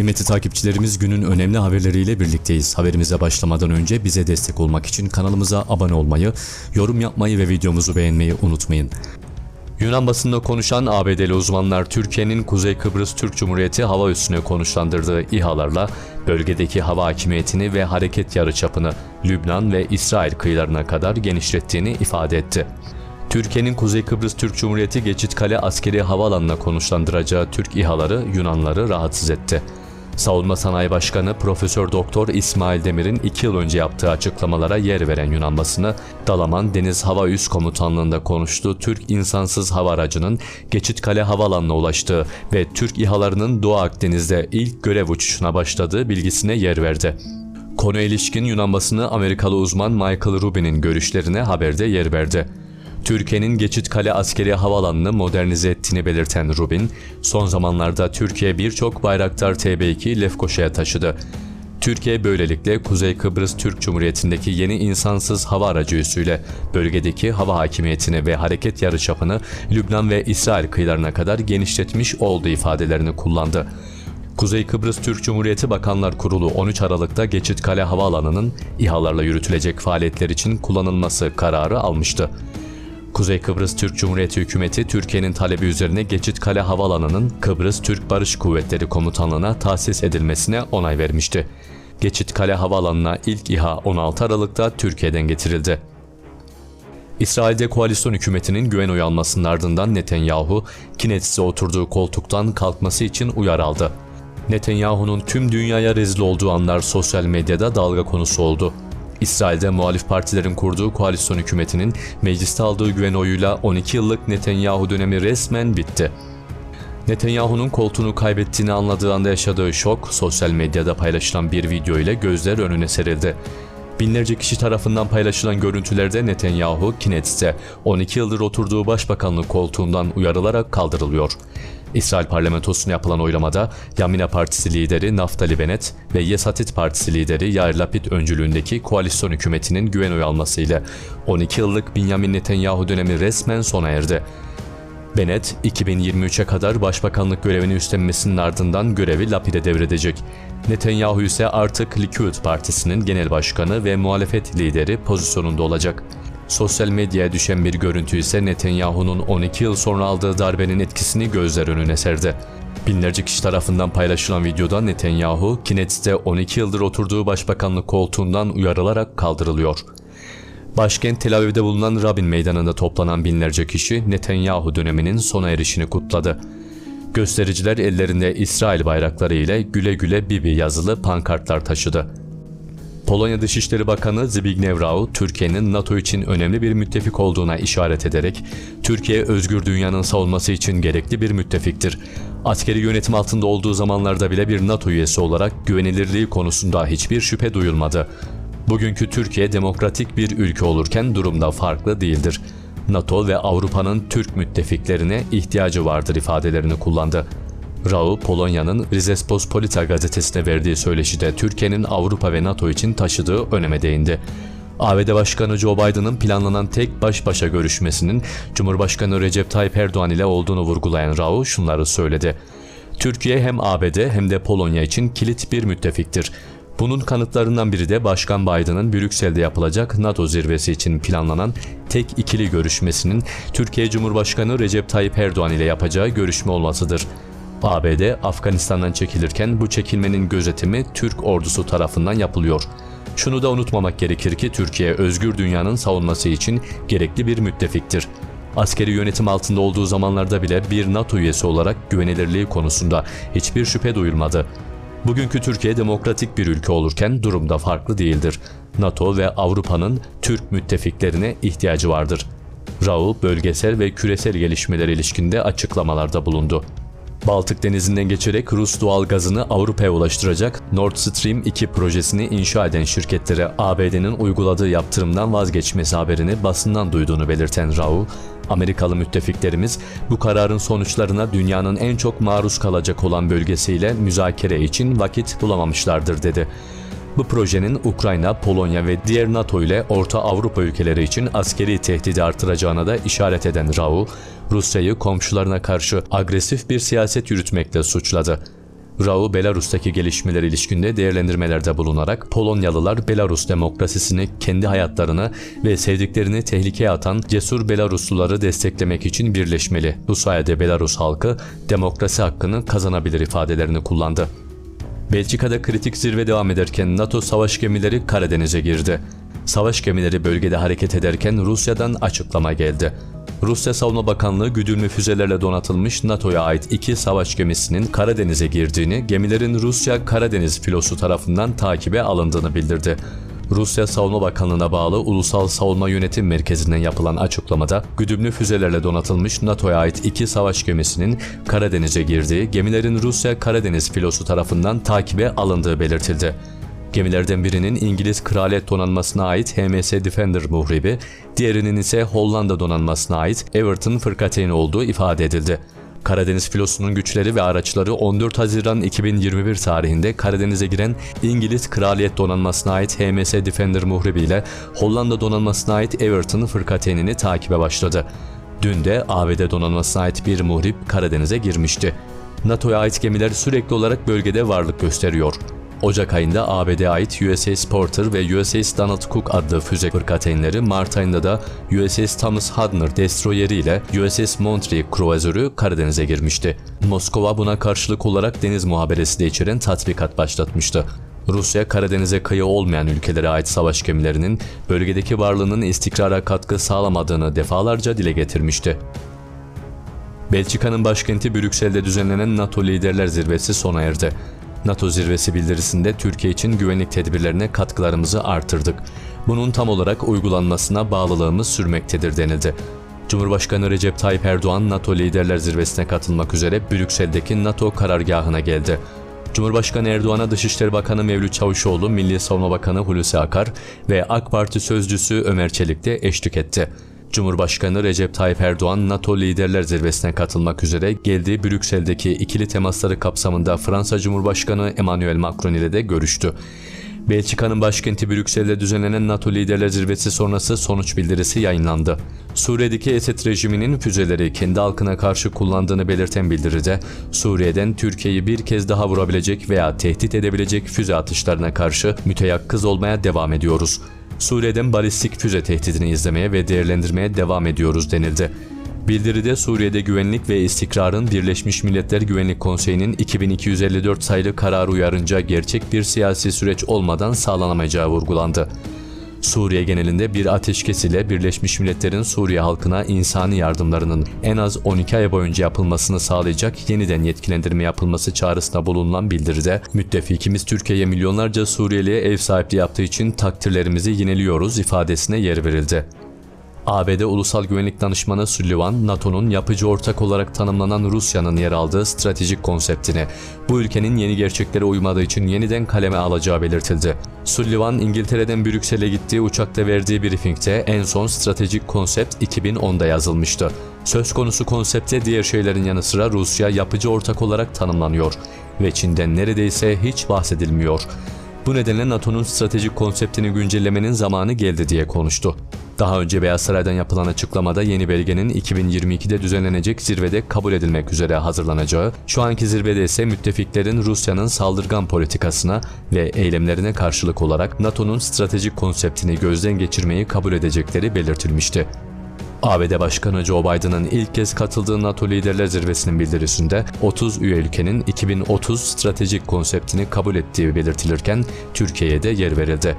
Kıymetli takipçilerimiz günün önemli haberleriyle birlikteyiz. Haberimize başlamadan önce bize destek olmak için kanalımıza abone olmayı, yorum yapmayı ve videomuzu beğenmeyi unutmayın. Yunan basında konuşan ABD'li uzmanlar Türkiye'nin Kuzey Kıbrıs Türk Cumhuriyeti hava üssüne konuşlandırdığı İHA'larla bölgedeki hava hakimiyetini ve hareket yarıçapını Lübnan ve İsrail kıyılarına kadar genişlettiğini ifade etti. Türkiye'nin Kuzey Kıbrıs Türk Cumhuriyeti Geçitkale askeri havaalanına konuşlandıracağı Türk İHA'ları Yunanları rahatsız etti. Savunma Sanayi Başkanı Profesör Doktor İsmail Demir'in 2 yıl önce yaptığı açıklamalara yer veren Yunan basını, Dalaman Deniz Hava Üs Komutanlığı'nda konuştuğu Türk insansız hava aracının Geçitkale Havaalanı'na ulaştığı ve Türk İHA'larının Doğu Akdeniz'de ilk görev uçuşuna başladığı bilgisine yer verdi. Konu ilişkin Yunan basını Amerikalı uzman Michael Rubin'in görüşlerine haberde yer verdi. Türkiye'nin Geçitkale askeri havaalanını modernize ettiğini belirten Rubin, son zamanlarda Türkiye birçok Bayraktar TB2 Lefkoşa'ya taşıdı. Türkiye böylelikle Kuzey Kıbrıs Türk Cumhuriyeti'ndeki yeni insansız hava aracı üssüyle bölgedeki hava hakimiyetini ve hareket yarıçapını Lübnan ve İsrail kıyılarına kadar genişletmiş olduğu ifadelerini kullandı. Kuzey Kıbrıs Türk Cumhuriyeti Bakanlar Kurulu 13 Aralık'ta Geçitkale Havaalanı'nın İHA'larla yürütülecek faaliyetler için kullanılması kararı almıştı. Kuzey Kıbrıs Türk Cumhuriyeti hükümeti Türkiye'nin talebi üzerine Geçitkale Havaalanı'nın Kıbrıs Türk Barış Kuvvetleri Komutanlığı'na tahsis edilmesine onay vermişti. Geçitkale Havaalanı'na ilk İHA 16 Aralık'ta Türkiye'den getirildi. İsrail'de koalisyon hükümetinin güven oyu almasının ardından Netanyahu, Kinetis'e oturduğu koltuktan kalkması için uyar aldı. Netanyahu'nun tüm dünyaya rezil olduğu anlar sosyal medyada dalga konusu oldu. İsrail'de muhalif partilerin kurduğu koalisyon hükümetinin mecliste aldığı güven oyuyla 12 yıllık Netanyahu dönemi resmen bitti. Netanyahu'nun koltuğunu kaybettiğini anladığı anda yaşadığı şok, sosyal medyada paylaşılan bir video ile gözler önüne serildi. Binlerce kişi tarafından paylaşılan görüntülerde Netanyahu, Kinetis'te 12 yıldır oturduğu başbakanlık koltuğundan uyarılarak kaldırılıyor. İsrail parlamentosuna yapılan oylamada Yamina Partisi lideri Naftali Bennett ve Yesatit Partisi lideri Yair Lapid öncülüğündeki koalisyon hükümetinin güven oyu almasıyla 12 yıllık Benjamin Netanyahu dönemi resmen sona erdi. Bennett, 2023'e kadar başbakanlık görevini üstlenmesinin ardından görevi Lapid'e devredecek. Netanyahu ise artık Likud Partisi'nin genel başkanı ve muhalefet lideri pozisyonunda olacak. Sosyal medyaya düşen bir görüntü ise Netanyahu'nun 12 yıl sonra aldığı darbenin etkisini gözler önüne serdi. Binlerce kişi tarafından paylaşılan videoda Netanyahu, Kinetis'te 12 yıldır oturduğu başbakanlık koltuğundan uyarılarak kaldırılıyor. Başkent Tel Aviv'de bulunan Rabin Meydanı'nda toplanan binlerce kişi Netanyahu döneminin sona erişini kutladı. Göstericiler ellerinde İsrail bayrakları ile güle güle Bibi yazılı pankartlar taşıdı. Polonya Dışişleri Bakanı Zbigniew Rau, Türkiye'nin NATO için önemli bir müttefik olduğuna işaret ederek, Türkiye özgür dünyanın savunması için gerekli bir müttefiktir. Askeri yönetim altında olduğu zamanlarda bile bir NATO üyesi olarak güvenilirliği konusunda hiçbir şüphe duyulmadı. Bugünkü Türkiye demokratik bir ülke olurken durumda farklı değildir. NATO ve Avrupa'nın Türk müttefiklerine ihtiyacı vardır ifadelerini kullandı. Rau, Polonya'nın Rizespospolita gazetesine verdiği söyleşide Türkiye'nin Avrupa ve NATO için taşıdığı öneme değindi. ABD Başkanı Joe Biden'ın planlanan tek baş başa görüşmesinin Cumhurbaşkanı Recep Tayyip Erdoğan ile olduğunu vurgulayan Rau şunları söyledi. Türkiye hem ABD hem de Polonya için kilit bir müttefiktir. Bunun kanıtlarından biri de Başkan Biden'ın Brüksel'de yapılacak NATO zirvesi için planlanan tek ikili görüşmesinin Türkiye Cumhurbaşkanı Recep Tayyip Erdoğan ile yapacağı görüşme olmasıdır. ABD Afganistan'dan çekilirken bu çekilmenin gözetimi Türk ordusu tarafından yapılıyor. Şunu da unutmamak gerekir ki Türkiye özgür dünyanın savunması için gerekli bir müttefiktir. Askeri yönetim altında olduğu zamanlarda bile bir NATO üyesi olarak güvenilirliği konusunda hiçbir şüphe duyulmadı. Bugünkü Türkiye demokratik bir ülke olurken durumda farklı değildir. NATO ve Avrupa'nın Türk müttefiklerine ihtiyacı vardır. Rau bölgesel ve küresel gelişmeler ilişkinde açıklamalarda bulundu. Baltık Denizi'nden geçerek Rus doğal gazını Avrupa'ya ulaştıracak Nord Stream 2 projesini inşa eden şirketlere ABD'nin uyguladığı yaptırımdan vazgeçmesi haberini basından duyduğunu belirten Rau, Amerikalı müttefiklerimiz bu kararın sonuçlarına dünyanın en çok maruz kalacak olan bölgesiyle müzakere için vakit bulamamışlardır dedi. Bu projenin Ukrayna, Polonya ve diğer NATO ile Orta Avrupa ülkeleri için askeri tehdidi artıracağına da işaret eden Rau, Rusya'yı komşularına karşı agresif bir siyaset yürütmekle suçladı. Rau, Belarus'taki gelişmeler ilişkinde değerlendirmelerde bulunarak Polonyalılar Belarus demokrasisini, kendi hayatlarını ve sevdiklerini tehlikeye atan cesur Belarusluları desteklemek için birleşmeli. Bu sayede Belarus halkı demokrasi hakkını kazanabilir ifadelerini kullandı. Belçika'da kritik zirve devam ederken NATO savaş gemileri Karadeniz'e girdi. Savaş gemileri bölgede hareket ederken Rusya'dan açıklama geldi. Rusya Savunma Bakanlığı güdümlü füzelerle donatılmış NATO'ya ait iki savaş gemisinin Karadeniz'e girdiğini, gemilerin Rusya Karadeniz filosu tarafından takibe alındığını bildirdi. Rusya Savunma Bakanlığı'na bağlı Ulusal Savunma Yönetim Merkezi'nden yapılan açıklamada güdümlü füzelerle donatılmış NATO'ya ait iki savaş gemisinin Karadeniz'e girdiği, gemilerin Rusya Karadeniz filosu tarafından takibe alındığı belirtildi. Gemilerden birinin İngiliz Kraliyet Donanması'na ait HMS Defender muhribi, diğerinin ise Hollanda donanmasına ait Everton fırkateyni olduğu ifade edildi. Karadeniz filosunun güçleri ve araçları 14 Haziran 2021 tarihinde Karadeniz'e giren İngiliz Kraliyet Donanması'na ait HMS Defender muhribi ile Hollanda donanmasına ait Everton fırkateynini takibe başladı. Dün de ABD donanmasına ait bir muhrip Karadeniz'e girmişti. NATO'ya ait gemiler sürekli olarak bölgede varlık gösteriyor. Ocak ayında ABD'ye ait USS Porter ve USS Donald Cook adlı füze fırkateynleri, Mart ayında da USS Thomas Hudner destroyeri ile USS Monterey kruvazörü Karadeniz'e girmişti. Moskova buna karşılık olarak deniz muhaberesi de içeren tatbikat başlatmıştı. Rusya, Karadeniz'e kıyı olmayan ülkelere ait savaş gemilerinin bölgedeki varlığının istikrara katkı sağlamadığını defalarca dile getirmişti. Belçika'nın başkenti Brüksel'de düzenlenen NATO Liderler Zirvesi sona erdi. NATO zirvesi bildirisinde Türkiye için güvenlik tedbirlerine katkılarımızı artırdık. Bunun tam olarak uygulanmasına bağlılığımız sürmektedir denildi. Cumhurbaşkanı Recep Tayyip Erdoğan NATO Liderler Zirvesi'ne katılmak üzere Brüksel'deki NATO karargahına geldi. Cumhurbaşkanı Erdoğan'a Dışişleri Bakanı Mevlüt Çavuşoğlu, Milli Savunma Bakanı Hulusi Akar ve AK Parti sözcüsü Ömer Çelik de eşlik etti. Cumhurbaşkanı Recep Tayyip Erdoğan NATO Liderler Zirvesi'ne katılmak üzere geldiği Brüksel'deki ikili temasları kapsamında Fransa Cumhurbaşkanı Emmanuel Macron ile de görüştü. Belçika'nın başkenti Brüksel'de düzenlenen NATO Liderler Zirvesi sonrası sonuç bildirisi yayınlandı. Suriye'deki Esed rejiminin füzeleri kendi halkına karşı kullandığını belirten bildiride, Suriye'den Türkiye'yi bir kez daha vurabilecek veya tehdit edebilecek füze atışlarına karşı müteyakkız olmaya devam ediyoruz. Suriye'den balistik füze tehdidini izlemeye ve değerlendirmeye devam ediyoruz denildi. Bildiride Suriye'de güvenlik ve istikrarın Birleşmiş Milletler Güvenlik Konseyi'nin 2254 sayılı kararı uyarınca gerçek bir siyasi süreç olmadan sağlanamayacağı vurgulandı. Suriye genelinde bir ateşkes ile Birleşmiş Milletler'in Suriye halkına insani yardımlarının en az 12 ay boyunca yapılmasını sağlayacak yeniden yetkilendirme yapılması çağrısında bulunan bildiride müttefikimiz Türkiye'ye milyonlarca Suriyeli'ye ev sahipliği yaptığı için takdirlerimizi yineliyoruz ifadesine yer verildi. ABD Ulusal Güvenlik Danışmanı Sullivan, NATO'nun yapıcı ortak olarak tanımlanan Rusya'nın yer aldığı stratejik konseptini, bu ülkenin yeni gerçeklere uymadığı için yeniden kaleme alacağı belirtildi. Sullivan, İngiltere'den Brüksel'e gittiği uçakta verdiği briefingte en son stratejik konsept 2010'da yazılmıştı. Söz konusu konsepte diğer şeylerin yanı sıra Rusya yapıcı ortak olarak tanımlanıyor ve Çin'den neredeyse hiç bahsedilmiyor. Bu nedenle NATO'nun stratejik konseptini güncellemenin zamanı geldi diye konuştu. Daha önce Beyaz Saray'dan yapılan açıklamada yeni belgenin 2022'de düzenlenecek zirvede kabul edilmek üzere hazırlanacağı, şu anki zirvede ise müttefiklerin Rusya'nın saldırgan politikasına ve eylemlerine karşılık olarak NATO'nun stratejik konseptini gözden geçirmeyi kabul edecekleri belirtilmişti. ABD Başkanı Joe Biden'ın ilk kez katıldığı NATO Liderler Zirvesi'nin bildirisinde 30 üye ülkenin 2030 stratejik konseptini kabul ettiği belirtilirken Türkiye'ye de yer verildi.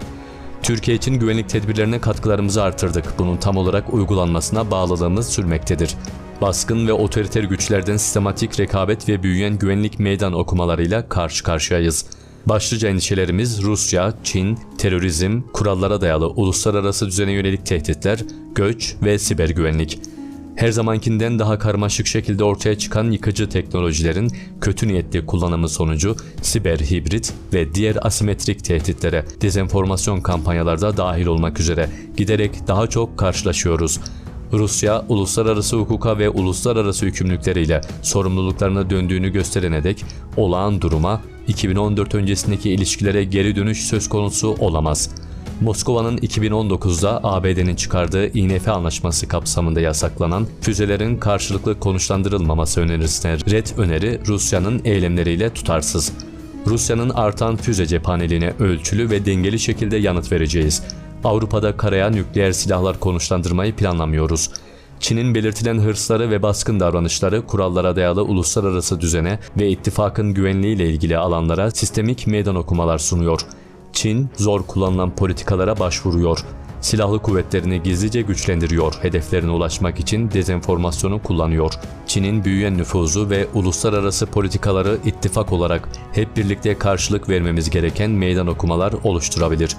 Türkiye için güvenlik tedbirlerine katkılarımızı artırdık. Bunun tam olarak uygulanmasına bağlılığımız sürmektedir. Baskın ve otoriter güçlerden sistematik rekabet ve büyüyen güvenlik meydan okumalarıyla karşı karşıyayız. Başlıca endişelerimiz Rusya, Çin, terörizm, kurallara dayalı uluslararası düzene yönelik tehditler, göç ve siber güvenlik. Her zamankinden daha karmaşık şekilde ortaya çıkan yıkıcı teknolojilerin kötü niyetli kullanımı sonucu siber, hibrit ve diğer asimetrik tehditlere, dezenformasyon kampanyalarda dahil olmak üzere giderek daha çok karşılaşıyoruz. Rusya, uluslararası hukuka ve uluslararası hükümlülükleriyle sorumluluklarına döndüğünü gösterene dek olağan duruma 2014 öncesindeki ilişkilere geri dönüş söz konusu olamaz. Moskova'nın 2019'da ABD'nin çıkardığı INF anlaşması kapsamında yasaklanan füzelerin karşılıklı konuşlandırılmaması önerisine red öneri Rusya'nın eylemleriyle tutarsız. Rusya'nın artan füze cephaneliğine ölçülü ve dengeli şekilde yanıt vereceğiz. Avrupa'da karaya nükleer silahlar konuşlandırmayı planlamıyoruz. Çin'in belirtilen hırsları ve baskın davranışları kurallara dayalı uluslararası düzene ve ittifakın güvenliğiyle ilgili alanlara sistemik meydan okumalar sunuyor. Çin zor kullanılan politikalara başvuruyor. Silahlı kuvvetlerini gizlice güçlendiriyor, hedeflerine ulaşmak için dezenformasyonu kullanıyor. Çin'in büyüyen nüfuzu ve uluslararası politikaları ittifak olarak hep birlikte karşılık vermemiz gereken meydan okumalar oluşturabilir.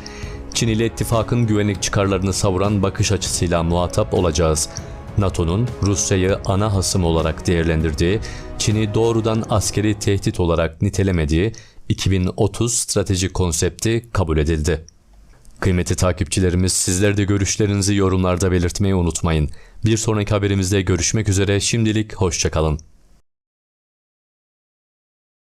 Çin ile ittifakın güvenlik çıkarlarını savuran bakış açısıyla muhatap olacağız. NATO'nun Rusya'yı ana hasım olarak değerlendirdiği, Çin'i doğrudan askeri tehdit olarak nitelemediği 2030 strateji konsepti kabul edildi. Kıymetli takipçilerimiz sizler de görüşlerinizi yorumlarda belirtmeyi unutmayın. Bir sonraki haberimizde görüşmek üzere şimdilik hoşçakalın.